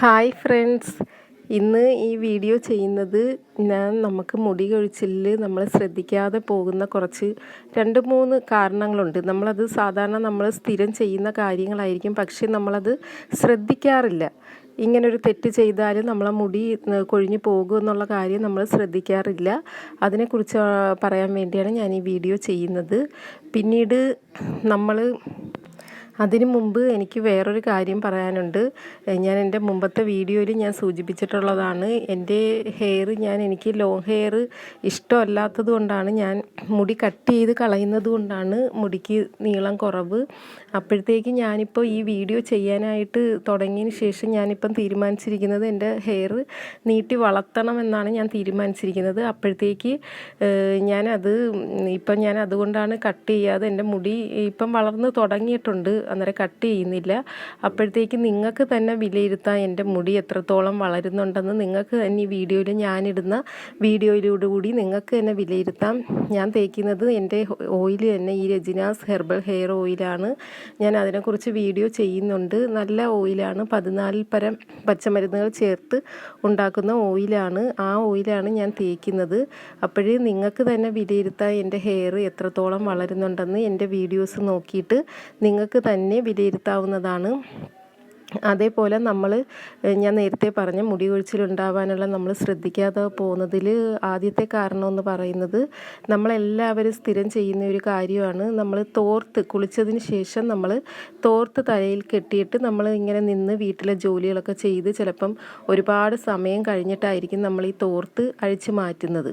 Hi friends. ഇന്ന് ഈ video ചെയ്യുന്നത് ഞാൻ നമുക്ക് മുടി കൊഴിച്ചിലിൽ നമ്മൾ ശ്രദ്ധിക്കാതെ പോകുന്ന കുറച്ച് രണ്ട് മൂന്ന് കാരണങ്ങളുണ്ട്. നമ്മളത് സാധാരണ നമ്മൾ സ്ഥിരം ചെയ്യുന്ന കാര്യങ്ങളായിരിക്കും. പക്ഷേ നമ്മളത് ശ്രദ്ധിക്കാറില്ല. ഇങ്ങനൊരു തെറ്റ് ചെയ്താൽ നമ്മളെ മുടി കൊഴിഞ്ഞു പോകും എന്നുള്ള കാര്യം നമ്മൾ ശ്രദ്ധിക്കാറില്ല. അതിനെക്കുറിച്ച് പറയാൻ വേണ്ടിയാണ് ഞാൻ ഈ വീഡിയോ ചെയ്യുന്നത്. പിന്നീട് നമ്മൾ അതിനു മുമ്പ് എനിക്ക് വേറൊരു കാര്യം പറയാനുണ്ട്. ഞാൻ എന്റെ മുമ്പത്തെ വീഡിയോയിൽ ഞാൻ സൂചിപ്പിച്ചിട്ടുള്ളതാണ്. എന്റെ ഹെയർ ഞാൻ എനിക്ക് ലോങ് ഹെയർ ഇഷ്ടമല്ലാത്തത് കൊണ്ടാണ് ഞാൻ മുടി കട്ട് ചെയ്ത് കളയുന്നത് കൊണ്ടാണ് മുടിക്ക് നീളം കുറവ്. അപ്പോഴത്തേക്ക് ഞാനിപ്പോൾ ഈ വീഡിയോ ചെയ്യാനായിട്ട് തുടങ്ങിയതിന് ശേഷം ഞാനിപ്പം തീരുമാനിച്ചിരിക്കുന്നത് എന്റെ ഹെയർ നീട്ടി വളർത്തണം എന്നാണ് ഞാൻ തീരുമാനിച്ചിരിക്കുന്നത്. അപ്പോഴത്തേക്ക് ഞാനത് ഇപ്പം ഞാൻ അതുകൊണ്ടാണ് കട്ട് ചെയ്യാതെ എന്റെ മുടി ഇപ്പം വളർന്ന് തുടങ്ങിയിട്ടുണ്ട്. അന്നേരം കട്ട് ചെയ്യുന്നില്ല. അപ്പോഴത്തേക്ക് നിങ്ങൾക്ക് തന്നെ വിലയിരുത്താൻ എന്റെ മുടി എത്രത്തോളം വളരുന്നുണ്ടെന്ന് നിങ്ങൾക്ക് തന്നെ ഈ വീഡിയോയിൽ ഞാനിടുന്ന വീഡിയോയിലൂടെ കൂടി നിങ്ങൾക്ക് തന്നെ വിലയിരുത്താം. ഞാൻ തേക്കുന്നത് എന്റെ ഓയിൽ തന്നെ ഈ രജിനാസ് ഹെർബൽ ഹെയർ ഓയിലാണ് ഞാൻ അതിനെക്കുറിച്ച് വീഡിയോ ചെയ്യുന്നുണ്ട്. നല്ല ഓയിലാണ് പതിനാലിൽ പരം പച്ചമരുന്നുകൾ ചേർത്ത് ഉണ്ടാക്കുന്ന ഓയിലാണ് ആ ഓയിലാണ് ഞാൻ തേക്കുന്നത്. അപ്പോഴേ നിങ്ങൾക്ക് തന്നെ വിലയിരുത്താൻ എന്റെ ഹെയർ എത്രത്തോളം വളരുന്നുണ്ടെന്ന് എന്റെ വീഡിയോസ് നോക്കിയിട്ട് നിങ്ങൾക്ക് തന്നെ വിലയിരുത്താവുന്നതാണ്. അതേപോലെ നമ്മൾ ഞാൻ നേരത്തെ പറഞ്ഞ മുടി കൊഴിച്ചിലുണ്ടാവാനുള്ള നമ്മൾ ശ്രദ്ധിക്കാതെ പോകുന്നതിൽ ആദ്യത്തെ കാരണം എന്ന് പറയുന്നത് നമ്മളെല്ലാവരും സ്ഥിരം ചെയ്യുന്ന ഒരു കാര്യമാണ്. നമ്മൾ തോർത്ത് കുളിച്ചതിന് ശേഷം നമ്മൾ തോർത്ത് തലയിൽ കെട്ടിയിട്ട് നമ്മൾ ഇങ്ങനെ നിന്ന് വീട്ടിലെ ജോലികളൊക്കെ ചെയ്ത് ചിലപ്പം ഒരുപാട് സമയം കഴിഞ്ഞിട്ടായിരിക്കും നമ്മൾ ഈ തോർത്ത് അഴിച്ചു മാറ്റുന്നത്.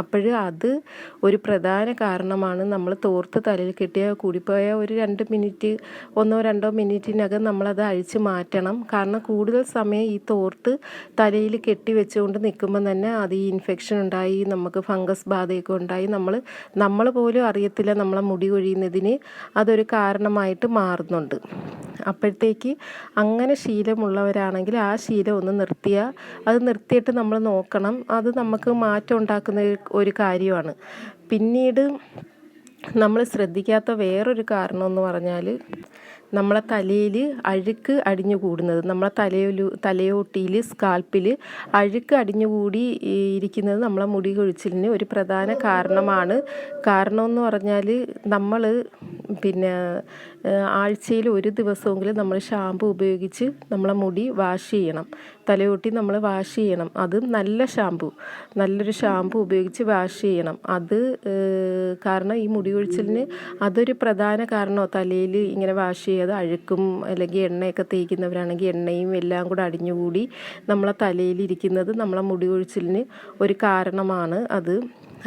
അപ്പോൾ അത് ഒരു പ്രധാന കാരണമാണ്. നമ്മൾ തോർത്ത് തലയിൽ കെട്ടിയ കൂടിപ്പോയ ഒരു രണ്ട് മിനിറ്റ് ഒന്നോ രണ്ടോ മിനിറ്റിനകം നമ്മളത് അഴിച്ചു അഴിച്ച് മാറ്റണം. കാരണം കൂടുതൽ സമയം ഈ തോർത്ത് തലയിൽ കെട്ടി വെച്ചുകൊണ്ട് നിൽക്കുമ്പോൾ തന്നെ അത് ഈ ഇൻഫെക്ഷൻ ഉണ്ടായി നമുക്ക് ഫംഗസ് ബാധയൊക്കെ ഉണ്ടായി. നമ്മൾ നമ്മൾ പോലും അറിയത്തില്ല നമ്മളെ മുടി കൊഴിയുന്നതിന് അതൊരു കാരണമായിട്ട് മാറുന്നുണ്ട്. അപ്പോഴത്തേക്ക് അങ്ങനെ ശീലമുള്ളവരാണെങ്കിൽ ആ ശീലം ഒന്ന് നിർത്തിയാൽ അത് നിർത്തിയിട്ട് നമ്മൾ നോക്കണം. അത് നമുക്ക് മാറ്റം ഉണ്ടാക്കുന്ന ഒരു- കാര്യമാണ്. പിന്നീട് നമ്മൾ ശ്രദ്ധിക്കാത്ത വേറൊരു കാരണം എന്ന് പറഞ്ഞാൽ നമ്മളെ തലയിൽ അഴുക്ക് അടിഞ്ഞു കൂടുന്നത്. നമ്മളെ തലയൊലു തലയോട്ടിയിൽ സ്കാൽപ്പിൽ അഴുക്ക് അടിഞ്ഞുകൂടി ഇരിക്കുന്നത് നമ്മളെ മുടി കൊഴിച്ചിലിന് ഒരു പ്രധാന കാരണമാണ്. കാരണം എന്ന് പറഞ്ഞാൽ നമ്മൾ പിന്നെ ആഴ്ചയിൽ ഒരു ദിവസമെങ്കിലും നമ്മൾ ഷാമ്പു ഉപയോഗിച്ച് നമ്മളെ മുടി വാഷ് ചെയ്യണം. തലയോട്ടി നമ്മൾ വാഷ് ചെയ്യണം. അത് നല്ല ഷാമ്പു. നല്ലൊരു ഷാമ്പു ഉപയോഗിച്ച് വാഷ് ചെയ്യണം. അത് കാരണം ഈ മുടി കൊഴിച്ചിലിന് അതൊരു പ്രധാന കാരണമോ. തലയിൽ ഇങ്ങനെ വാഷ് ചെയ്യാതെ അഴുക്കും അല്ലെങ്കിൽ എണ്ണയൊക്കെ തേക്കുന്നവരാണെങ്കിൽ എണ്ണയും എല്ലാം കൂടെ അടിഞ്ഞുകൂടി നമ്മളെ തലയിൽ ഇരിക്കുന്നത് നമ്മളെ മുടി കൊഴിച്ചിലിന് ഒരു കാരണമാണ്. അത്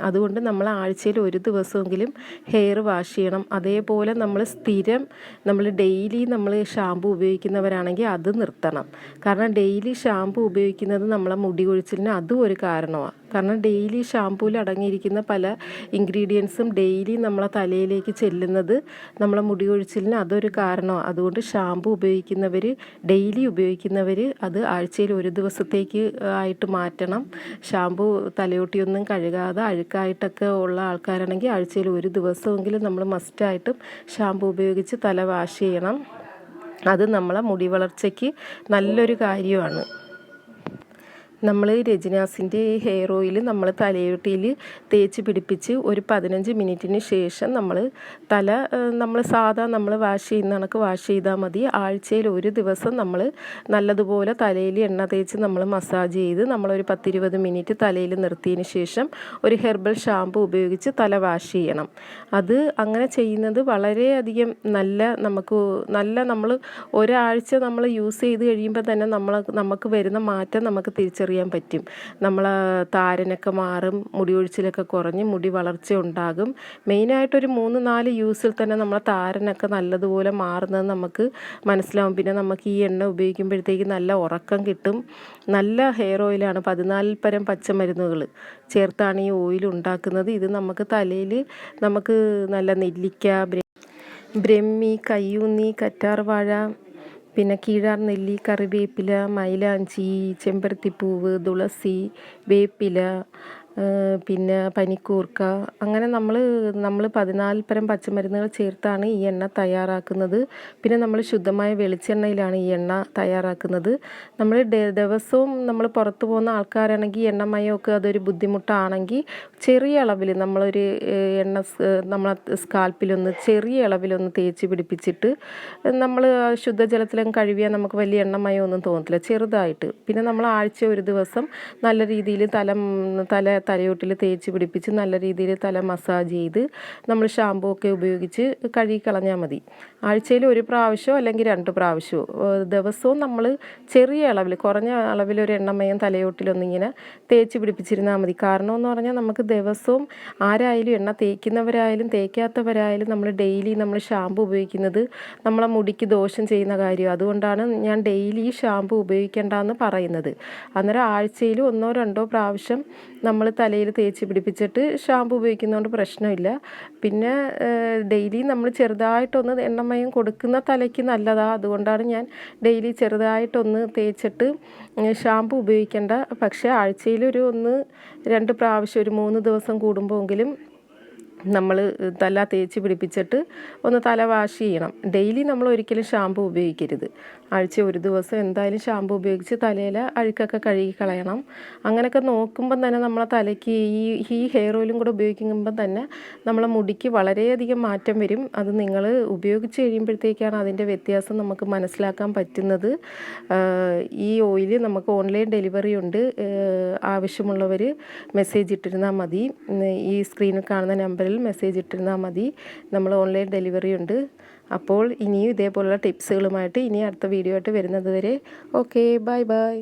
അതുകൊണ്ട് നമ്മൾ ആഴ്ചയിൽ ഒരു ദിവസമെങ്കിലും ഹെയർ വാഷ് ചെയ്യണം. അതേപോലെ നമ്മൾ സ്ഥിരം നമ്മൾ ഡെയിലി നമ്മൾ ഷാമ്പു ഉപയോഗിക്കുന്നവരാണെങ്കിൽ അത് നിർത്തണം. കാരണം ഡെയിലി ഷാമ്പു ഉപയോഗിക്കുന്നത് നമ്മളെ മുടി കൊഴിച്ചിലിന് അതും ഒരു കാരണമാണ് കാരണം ഡെയിലി ഷാമ്പൂവിൽ അടങ്ങിയിരിക്കുന്ന പല ഇൻഗ്രീഡിയൻസും ഡെയിലി നമ്മളെ തലയിലേക്ക് ചെല്ലുന്നത് നമ്മളെ മുടി കൊഴിച്ചിലിന് അതൊരു കാരണമാണ് അതുകൊണ്ട് ഷാമ്പു ഉപയോഗിക്കുന്നവർ ഡെയിലി ഉപയോഗിക്കുന്നവർ അത് ആഴ്ചയിൽ ഒരു ദിവസത്തേക്ക് ആയിട്ട് മാറ്റണം. ഷാമ്പു തലയോട്ടിയൊന്നും കഴുകാതെ അഴുക്കായിട്ടൊക്കെ ഉള്ള ആൾക്കാരാണെങ്കിൽ ആഴ്ചയിൽ ഒരു ദിവസമെങ്കിലും നമ്മൾ മസ്റ്റായിട്ടും ഷാമ്പു ഉപയോഗിച്ച് തല വാഷ് ചെയ്യണം. അത് നമ്മളെ മുടി വളർച്ചയ്ക്ക് നല്ലൊരു കാര്യമാണ്. നമ്മൾ രജനാസിന്റെ ഹെയർ ഓയിൽ നമ്മൾ തലയോട്ടിയിൽ തേച്ച് പിടിപ്പിച്ച് ഒരു പതിനഞ്ച് മിനിറ്റിന് ശേഷം നമ്മൾ തല നമ്മൾ സാധാ നമ്മൾ വാഷ് ചെയ്യുന്ന കണക്ക് വാഷ് ചെയ്താൽ മതി. ആഴ്ചയിൽ ഒരു ദിവസം നമ്മൾ നല്ലതുപോലെ തലയിൽ എണ്ണ തേച്ച് നമ്മൾ മസാജ് ചെയ്ത് നമ്മളൊരു പത്തിരുപത് മിനിറ്റ് തലയിൽ നിർത്തിയതിന് ശേഷം ഒരു ഹെർബൽ ഷാമ്പു ഉപയോഗിച്ച് തല വാഷ് ചെയ്യണം. അത് അങ്ങനെ ചെയ്യുന്നത് വളരെയധികം നല്ല നമുക്ക് നല്ല നമ്മൾ ഒരാഴ്ച നമ്മൾ യൂസ് ചെയ്ത് കഴിയുമ്പോൾ തന്നെ നമ്മൾ നമുക്ക് വരുന്ന മാറ്റം നമുക്ക് തിരിച്ചറിയാൻ പറ്റും. നമ്മൾ താരനൊക്കെ മാറും മുടി ഒഴിച്ചിലൊക്കെ കുറഞ്ഞ് മുടി വളർച്ച ഉണ്ടാകും. മെയിനായിട്ടൊരു മൂന്ന് നാല് യൂസിൽ തന്നെ നമ്മളെ താരനൊക്കെ നല്ലതുപോലെ മാറുന്നത് നമുക്ക് മനസ്സിലാവും. പിന്നെ നമുക്ക് ഈ എണ്ണ ഉപയോഗിക്കുമ്പോഴത്തേക്ക് നല്ല ഉറക്കം കിട്ടും. നല്ല ഹെയർ ഓയിലാണ് പതിനാലിൽ പരം പച്ചമരുന്നുകൾ ചേർത്താണ് ഈ ഓയിൽ ഉണ്ടാക്കുന്നത്. ഇത് നമുക്ക് തലയിൽ നമുക്ക് നല്ല നെല്ലിക്ക ബ്ര- ബ്രഹ്മി കയ്യൂന്നി കറ്റാർവാഴ പിന്നെ കീഴാർ നെല്ലി കറിവേപ്പില മൈലാഞ്ചി ചെമ്പരത്തിപ്പൂവ് തുളസി വേപ്പില പിന്നെ പനിക്കൂർക്ക. അങ്ങനെ നമ്മൾ നമ്മൾ പതിനാല് പരം പച്ചമരുന്നുകൾ ചേർത്താണ് ഈ എണ്ണ തയ്യാറാക്കുന്നത്. പിന്നെ നമ്മൾ ശുദ്ധമായ വെളിച്ചെണ്ണയിലാണ് ഈ എണ്ണ തയ്യാറാക്കുന്നത്. നമ്മൾ ദിവസവും നമ്മൾ പുറത്ത് പോകുന്ന ആൾക്കാരാണെങ്കിൽ എണ്ണമയമൊക്കെ അതൊരു ബുദ്ധിമുട്ടാണെങ്കിൽ ചെറിയ അളവിൽ നമ്മളൊരു എണ്ണ നമ്മൾ സ്കാൽപ്പിലൊന്ന് ചെറിയ അളവിലൊന്ന് തേച്ച് പിടിപ്പിച്ചിട്ട് നമ്മൾ ശുദ്ധജലത്തിലും കഴുകിയാൽ നമുക്ക് വലിയ എണ്ണമയമൊന്നും തോന്നത്തില്ല. ചെറുതായിട്ട്. പിന്നെ നമ്മൾ ആഴ്ച ഒരു ദിവസം നല്ല രീതിയിൽ തല തല തലയോട്ടിൽ തേച്ച് പിടിപ്പിച്ച് നല്ല രീതിയിൽ തല മസാജ് ചെയ്ത് നമ്മൾ ഷാമ്പൂ ഒക്കെ ഉപയോഗിച്ച് കഴുകി കളഞ്ഞാൽ മതി. ആഴ്ചയിൽ ഒരു പ്രാവശ്യമോ അല്ലെങ്കിൽ രണ്ട് പ്രാവശ്യമോ ദിവസവും നമ്മൾ ചെറിയ അളവിൽ കുറഞ്ഞ അളവിൽ ഒരു എണ്ണമയം തലയോട്ടിലൊന്നിങ്ങനെ തേച്ച് പിടിപ്പിച്ചിരുന്നാൽ മതി. കാരണം എന്ന് പറഞ്ഞാൽ നമുക്ക് ദിവസവും ആരായാലും എണ്ണ തേക്കുന്നവരായാലും തേക്കാത്തവരായാലും നമ്മൾ ഡെയിലി നമ്മൾ ഷാമ്പു ഉപയോഗിക്കുന്നത് നമ്മളെ മുടിക്ക് ദോഷം ചെയ്യുന്ന കാര്യം അതുകൊണ്ടാണ് ഞാൻ ഡെയിലി ഷാമ്പു ഉപയോഗിക്കേണ്ടെന്ന് പറയുന്നത്. അന്നേരം ആഴ്ചയിൽ ഒന്നോ രണ്ടോ പ്രാവശ്യം നമ്മൾ തലയിൽ തേച്ച് പിടിപ്പിച്ചിട്ട് ഷാമ്പു ഉപയോഗിക്കുന്നതുകൊണ്ട് പ്രശ്നമില്ല. പിന്നെ ഡെയിലി നമ്മൾ ചെറുതായിട്ടൊന്ന് എണ്ണമയം കൊടുക്കുന്ന തലയ്ക്ക് നല്ലതാണ് അതുകൊണ്ടാണ് ഞാൻ ഡെയിലി ചെറുതായിട്ടൊന്ന് തേച്ചിട്ട് ഷാമ്പു ഉപയോഗിക്കേണ്ട. പക്ഷേ ആഴ്ചയിൽ ഒരു ഒന്ന് രണ്ട് പ്രാവശ്യം ഒരു മൂന്ന് ദിവസം കൂടുമ്പോഴെങ്കിലും നമ്മൾ തല തേച്ച് പിടിപ്പിച്ചിട്ട് ഒന്ന് തല വാഷ് ചെയ്യണം. ഡെയിലി നമ്മൾ ഒരിക്കലും ഷാമ്പു ഉപയോഗിക്കരുത്. ആഴ്ച ഒരു ദിവസം എന്തായാലും ഷാമ്പു ഉപയോഗിച്ച് തലയിൽ അഴുക്കൊക്കെ കഴുകി കളയണം. അങ്ങനെയൊക്കെ നോക്കുമ്പം തന്നെ നമ്മളെ തലയ്ക്ക് ഈ ഈ ഹെയർ ഓയിലും കൂടെ ഉപയോഗിക്കുമ്പം തന്നെ നമ്മളെ മുടിക്ക് വളരെയധികം മാറ്റം വരും. അത് നിങ്ങൾ ഉപയോഗിച്ച് കഴിയുമ്പോഴത്തേക്കാണ് അതിന്റെ വ്യത്യാസം നമുക്ക് മനസ്സിലാക്കാൻ പറ്റുന്നത്. ഈ ഓയിൽ നമുക്ക് ഓൺലൈൻ ഡെലിവറി ഉണ്ട്. ആവശ്യമുള്ളവർ മെസ്സേജ് ഇട്ടിരുന്നാൽ മതി. ഈ സ്ക്രീനിൽ കാണുന്ന നമ്പറിൽ മെസ്സേജ് ഇട്ടിരുന്നാൽ മതി. നമ്മൾ ഓൺലൈൻ ഡെലിവറി ഉണ്ട്. അപ്പോൾ ഇനിയും ഇതേപോലുള്ള ടിപ്സുകളുമായിട്ട് ഇനി അടുത്ത വീഡിയോ ആയിട്ട് വരുന്നത് വരെ. Okay bye bye